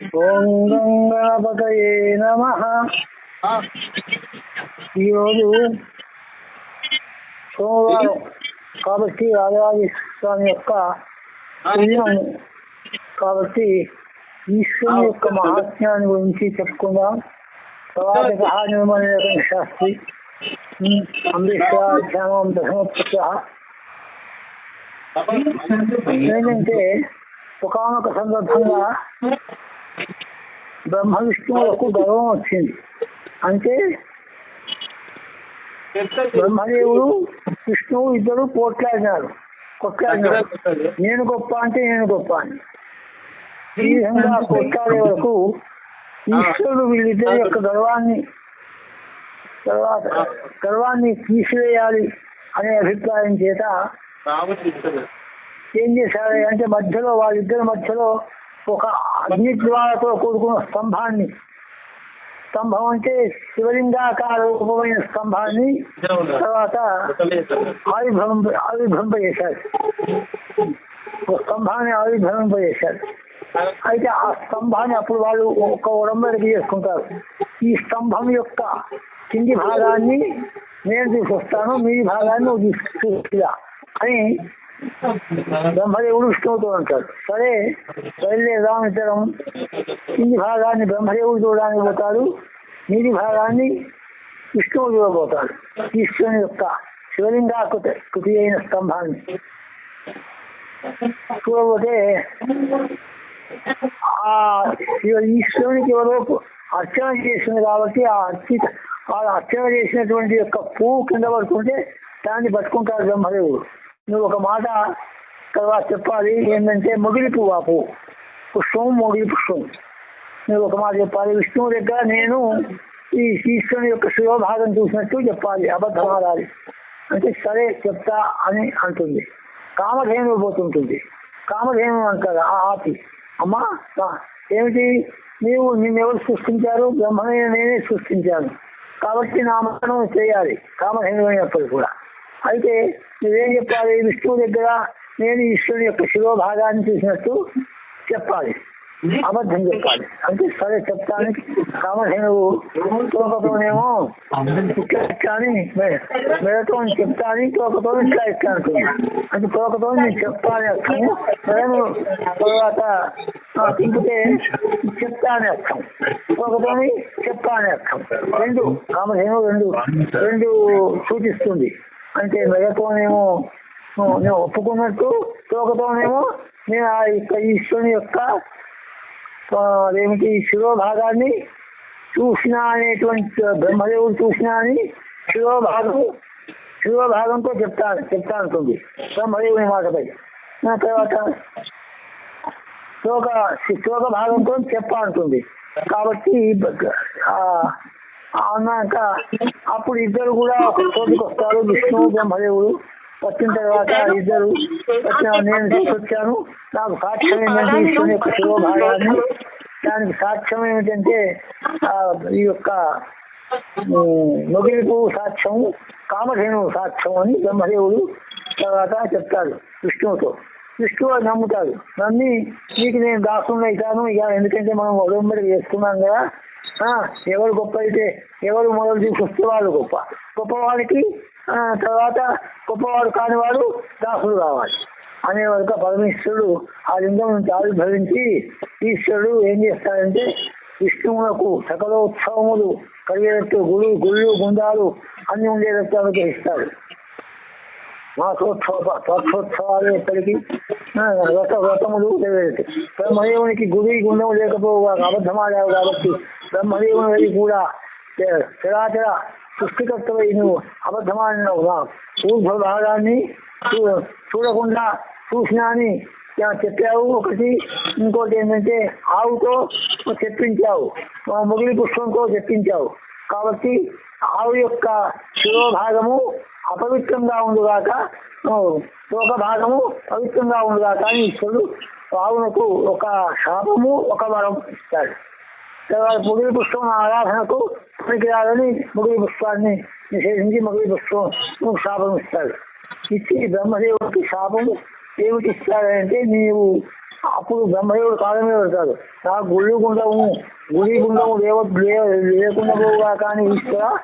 ఓం గంగాపతయే నమ. ఈరోజు సోమవారం కాబట్టి రాజరాజ స్వామి యొక్క ఉదయం కాబట్టి ఈశ్వరుని యొక్క మహాత్మ్యాన్ని గురించి చెప్పుకుందాం. తర్వాత నిర్మల శాస్త్రి అంబేద్కర్ దశమోత్సవ ఏంటంటే ఒకనొక సందర్భంగా బ్రహ్మ విష్ణువులకు గర్వం వచ్చింది. అంటే బ్రహ్మదేవుడు విష్ణువు ఇద్దరు పోట్లాడినారు. కొట్లాడినారు. నేను గొప్ప అంటే నేను గొప్ప అని. ఈ విధంగా కొట్లాడే వరకు ఈశ్వరుడు వీళ్ళిద్దరి యొక్క గర్వాన్ని తర్వాత గర్వాన్ని తీసివేయాలి అనే అభిప్రాయం చేత ఏం చేశారు అంటే మధ్యలో వాళ్ళిద్దరి మధ్యలో ఒక అగ్ని ద్వారతో కూడుకున్న స్తంభాన్ని. స్తంభం అంటే శివలింగాకార రూపమైన స్తంభాన్ని తర్వాత ఆవిర్భవింప ఆవిర్భవింపజేశారు. ఒక స్తంభాన్ని ఆవిర్భవింపజేశారు. అయితే ఆ స్తంభాన్ని అప్పుడు వాళ్ళు ఒక ఉడంబడికి చేసుకుంటారు. ఈ స్తంభం యొక్క కింది భాగాన్ని నేను తీసుకొస్తాను మీ భాగాన్ని నువ్వు తీసుకురా అని బ్రహ్మదేవుడు విష్ణువుతో అంటాడు. సరే బయలుదేరదాం ఇద్దరం కింది భాగాన్ని బ్రహ్మదేవుడు చూడడానికి పోతాడు మీది భాగాన్ని విష్ణువు చూడబోతాడు. ఈశ్వరుని యొక్క శివలింగాకృతి కృతి అయిన స్తంభాన్ని చూడబోతే ఆ ఈశ్వరునికి ఎవరో అర్చన చేసింది కాబట్టి ఆ అర్చిత వాళ్ళు అర్చన చేసినటువంటి యొక్క పువ్వు కింద పడుతుంటే దాన్ని పట్టుకుంటాడు బ్రహ్మదేవుడు. నువ్వు ఒక మాట తర్వాత చెప్పాలి ఏంటంటే మొగిలి పువ్వు పుష్పం మొగిలి పుష్పం. నువ్వు ఒక మాట చెప్పాలి. విష్ణువు దగ్గర నేను ఈ శ్రీకృష్ణుని యొక్క శివభాగం చూసినట్టు చెప్పాలి. అబద్ధం ఆడాలి. అంటే సరే చెప్తా అని అంటుంది. కామధేను పోతుంటుంది. కామధేను అంటారు ఆ ఆపి. అమ్మా ఏమిటి? నీవు నిన్నెవరు సృష్టించారు? బ్రహ్మమైన నేనే సృష్టించాను. కాబట్టి నా మనం చేయాలి. కామధేను అయినప్పుడు కూడా. అయితే నువ్వేం చెప్పాలి? విష్ణువు దగ్గర నేను ఈశ్వరుని యొక్క శిరోభాగాన్ని చూసినట్టు చెప్పాలి. అబద్ధం చెప్పాలి. అంటే సరే చెప్తానికి కామధేనువు తోకతోనేమో ఇట్లా ఇట్లా మెడతో చెప్తా తోకతో ఇట్లా ఇట్లా అంటుంది అంటే తోకతో నేను చెప్పాలి అర్థం. నేను తర్వాత తింపితే చెప్తానే అర్థం. తోకతోని చెప్తానే అర్థం. రెండు కామధేను రెండు రెండు సూచిస్తుంది. అంటే మెడతోనేమో నేను ఒప్పుకున్నట్టు తోకతోనేమో నేను ఆ యొక్క ఈశ్వరుని యొక్క అదేమిటి శిరోభాగాన్ని చూసినా అనేటువంటి బ్రహ్మదేవుడు చూసినా అని శిరోభాగం శిరోభాగంతో చెప్తాను చెప్తా అంటుంది బ్రహ్మదేవుని మాటపై. తర్వాత శ్లోక శ్లోక భాగంతో చెప్పా అంటుంది కాబట్టి అన్నాక అప్పుడు ఇద్దరు కూడా ఒక వస్తారు విష్ణువు బ్రహ్మదేవుడు. వచ్చిన తర్వాత ఇద్దరు నేను తీసుకొచ్చాను. నాకు సాక్ష్యం ఏంటంటే ఈశ్వరుని యొక్క శివభాగాన్ని దానికి సాక్ష్యం ఏమిటంటే ఈ యొక్క నొగిలిపు సాక్ష్యం కామధేను సాక్ష్యం అని బ్రహ్మదేవుడు తర్వాత చెప్తాడు విష్ణువుతో. విష్ణువు నమ్ముతాడు. నమ్మి నీకు నేను దాసుని అవుతాను. ఇక ఎందుకంటే మనం ఉడంబడి వేసుకున్నాం కదా ఎవరు గొప్ప అయితే ఎవరు మొదలు తీసుకొస్తే వాళ్ళు గొప్ప. గొప్పవాడికి తర్వాత గొప్పవాడు కానివాడు దాసుడు కావాలి. అనే వరకు పరమేశ్వరుడు ఆ లింగం నుంచి ఆవిర్భవించి ఈశ్వరుడు ఏం చేస్తాడంటే విష్ణువులకు సకలోత్సవములు కలిగేటట్టు గుళ్ళు గుళ్ళు గుండాలు అన్ని ఉండేటట్టు అనుగ్రహిస్తాడు మాసోత్సవ పక్షోత్సవాలు ఎప్పటికీ రథ వ్రతములు బ్రహ్మదేవునికి గుడి గుండం లేకపోవు అబద్ధమాడావు కాబట్టి బ్రహ్మదేవుని కూడా చరాచర సృష్టికర్తవై నువ్వు అబద్ధమాడినావు నా భాగాన్ని చూడకుండా చూసినా అని చెప్పావు ఒకటి ఇంకోటి ఏంటంటే ఆవుతో చెప్పించావు మొగిలి పుష్పంతో చెప్పించావు. కాబట్టి ఆవు యొక్క శిరోభాగము అపవిత్రంగా ఉండుగాక ఒక భాగము పవిత్రంగా ఉండుగాక అని ఈశ్వరుడు ఆవునకు ఒక శాపము ఒక వరం ఇస్తాడు. తర్వాత ముగిలి పుష్పం ఆరాధనకు పనికిరాదని ముగిలి పుష్పాన్ని నిషేధించి ముగిలి పుష్పం శాపం ఇస్తాడు ఇచ్చి బ్రహ్మదేవుడికి శాపం ఏమిటి ఇస్తాడంటే నీవు అప్పుడు బ్రహ్మదేవుడు కాలమే పెడతాడు. నా గుళ్ళు గుండము గుడి గుండము లేవ లే- లేకుండా కానీ ఈశ్వర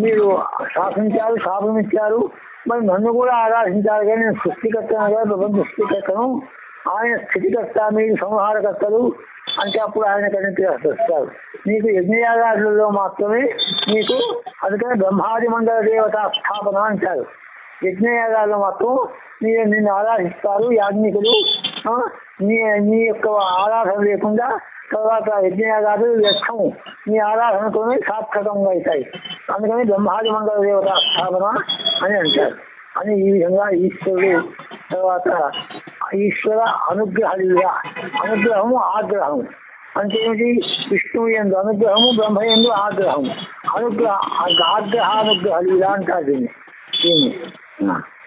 మీరు శాసించారు శాపం ఇచ్చారు. మరి నన్ను కూడా ఆరాధించారు కానీ నేను సృష్టికర్తను కదా ప్రపంచ సృష్టికర్తను. ఆయన స్థితికర్త మీరు సంహారకర్తలు. అంటే అప్పుడు ఆయన కనుక వస్తారు మీకు యజ్ఞయాగాదులలో మాత్రమే మీకు అందుకని బ్రహ్మాది మండల దేవత స్థాపన అంటారు. యజ్ఞయాగాల్లో మాత్రం మీరు నిన్ను ఆరాధిస్తారు యాజ్ఞికులు. నీ నీ యొక్క ఆరాధన లేకుండా తర్వాత యజ్ఞయాగాలు వ్యర్థం నీ ఆరాధనతోనే సార్థకంగా అవుతాయి. అందుకని బ్రహ్మాది మండల దేవత స్థాపన అని అంటారు. అని ఈ విధంగా ఈశ్వరుడు తర్వాత ఈశ్వర అనుగ్రహ అనుగ్రహము ఆగ్రహము. అంటే ఏమిటి విష్ణువు ఎందు అనుగ్రహము బ్రహ్మ ఎందు ఆగ్రహము. అనుగ్రహ ఆగ్రహానుగ్రహ లీల అంటారు దీన్ని. దీన్ని.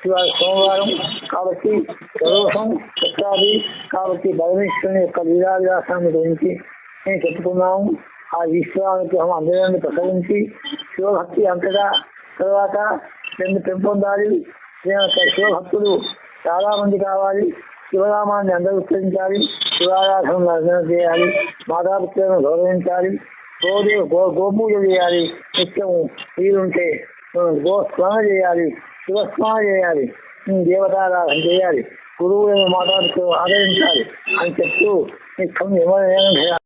ఇవాళ సోమవారం కాబట్టి ప్రదోషం చక్రాది కాబట్టి భవనేశ్వరుని యొక్క లీలా విలాసాన్ని గురించి నేను చెప్పుకున్నాము. ఆ ఈశ్వరానుగ్రహం అందరినీ ప్రసరించి శివభక్తి అంతగా తర్వాత రెండు పెంపొందాలి శివభక్తులు చాలా మంది కావాలి. శివరామాన్ని అందరూ ఉచ్చరించాలి. శివారాధన అర్చన చేయాలి. మాతాపితలను గౌరవించాలి. గోదే గో గోపూజ చేయాలి. నిత్యం వీలుంటే గోస్మరణ చేయాలి. శివస్మరణ చేయాలి. దేవతారాధన చేయాలి. గురువులను మాతాపితలను ఆదరించాలి అని చెప్తూ నిత్యం నిమజ్జనం